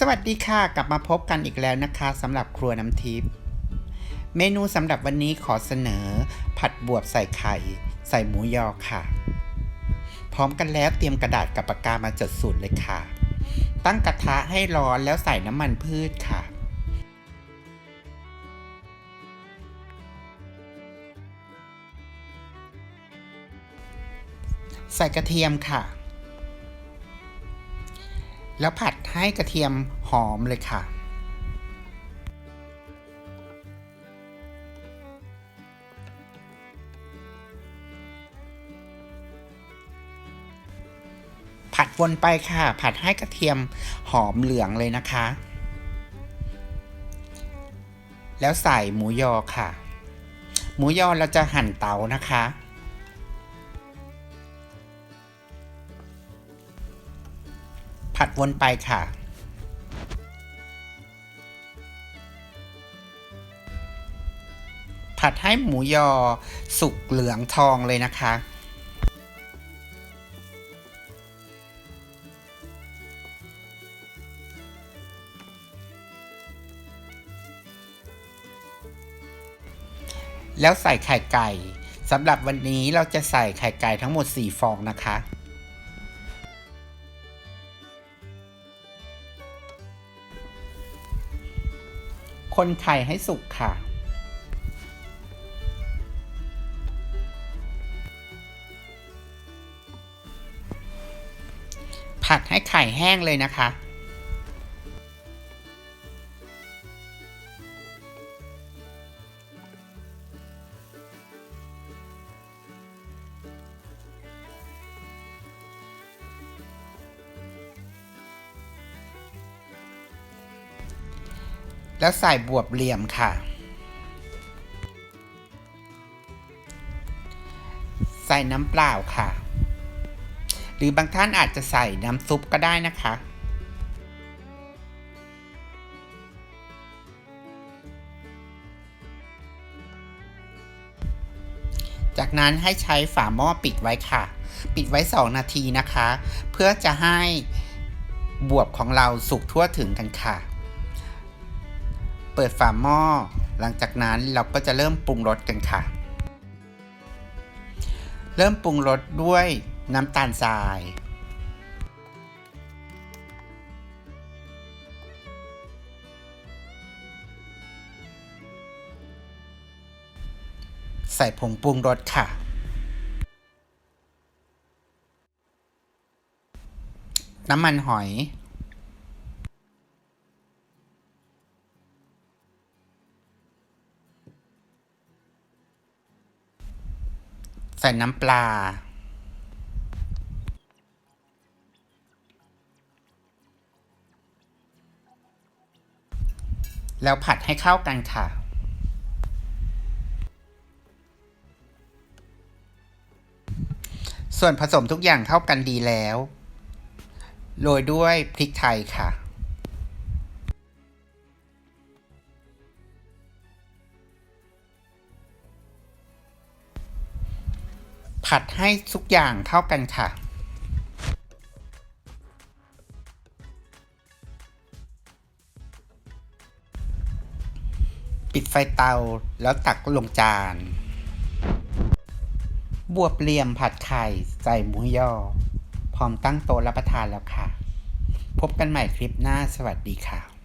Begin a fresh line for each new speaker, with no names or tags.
สวัสดีค่ะ กลับมาพบกันอีกแล้วนะคะสำหรับครัวน้ำทิพย์เมนูสำหรับวันนี้ขอเสนอ ผัดบวบใส่ไข่ ใส่หมูยอค่ะ พร้อมกันแล้วเตรียมกระดาษกับปากกามาจดสูตรเลยค่ะ ตั้งกระทะให้ร้อนแล้วใส่น้ำมันพืชค่ะ ใส่กระเทียมค่ะ แล้วผัดให้กระเทียมหอมเลยค่ะ ผัดวนไปค่ะ ผัดให้กระเทียมหอมเหลืองเลยนะคะ แล้วใส่หมูยอค่ะ หมูยอเราจะหั่นเตานะคะ ดวนไปค่ะ ผัดให้หมูยอสุกเหลืองทองเลยนะคะแล้วใส่ไข่ไก่สำหรับวันนี้เราจะใส่ไข่ไก่ทั้งหมด 4 ฟองนะคะ คนไข่ให้สุกค่ะ ผัดให้ไข่แห้งเลยนะคะ แล้วใส่บวบเหลี่ยมค่ะ ใส่น้ำเปล่าค่ะ หรือบางท่านอาจจะใส่น้ำซุปก็ได้นะคะจากนั้นให้ใช้ฝาหม้อปิดไว้ค่ะ ปิดไว้ 2 นาทีนะคะ เพื่อจะให้บวบของเราสุกทั่วถึงกันค่ะ เปิดฝาหม้อ หลังจากนั้นเราก็จะเริ่มปรุงรสกันค่ะ เริ่มปรุงรสด้วยน้ำตาลทราย ใส่ผงปรุงรสค่ะ น้ำมันหอย ใส่น้ำปลา แล้วผัดให้เข้ากันค่ะ ส่วนผสมทุกอย่างเข้ากันดีแล้ว โรยด้วยพริกไทยค่ะ ผัดให้ทุกอย่างเข้ากันค่ะ ปิดไฟเตาแล้วตักลงจาน บวบเหลี่ยมผัดไข่ใส่หมูยอ พร้อมตั้งโต๊ะรับประทานแล้วค่ะ พบกันใหม่คลิปหน้าสวัสดีค่ะ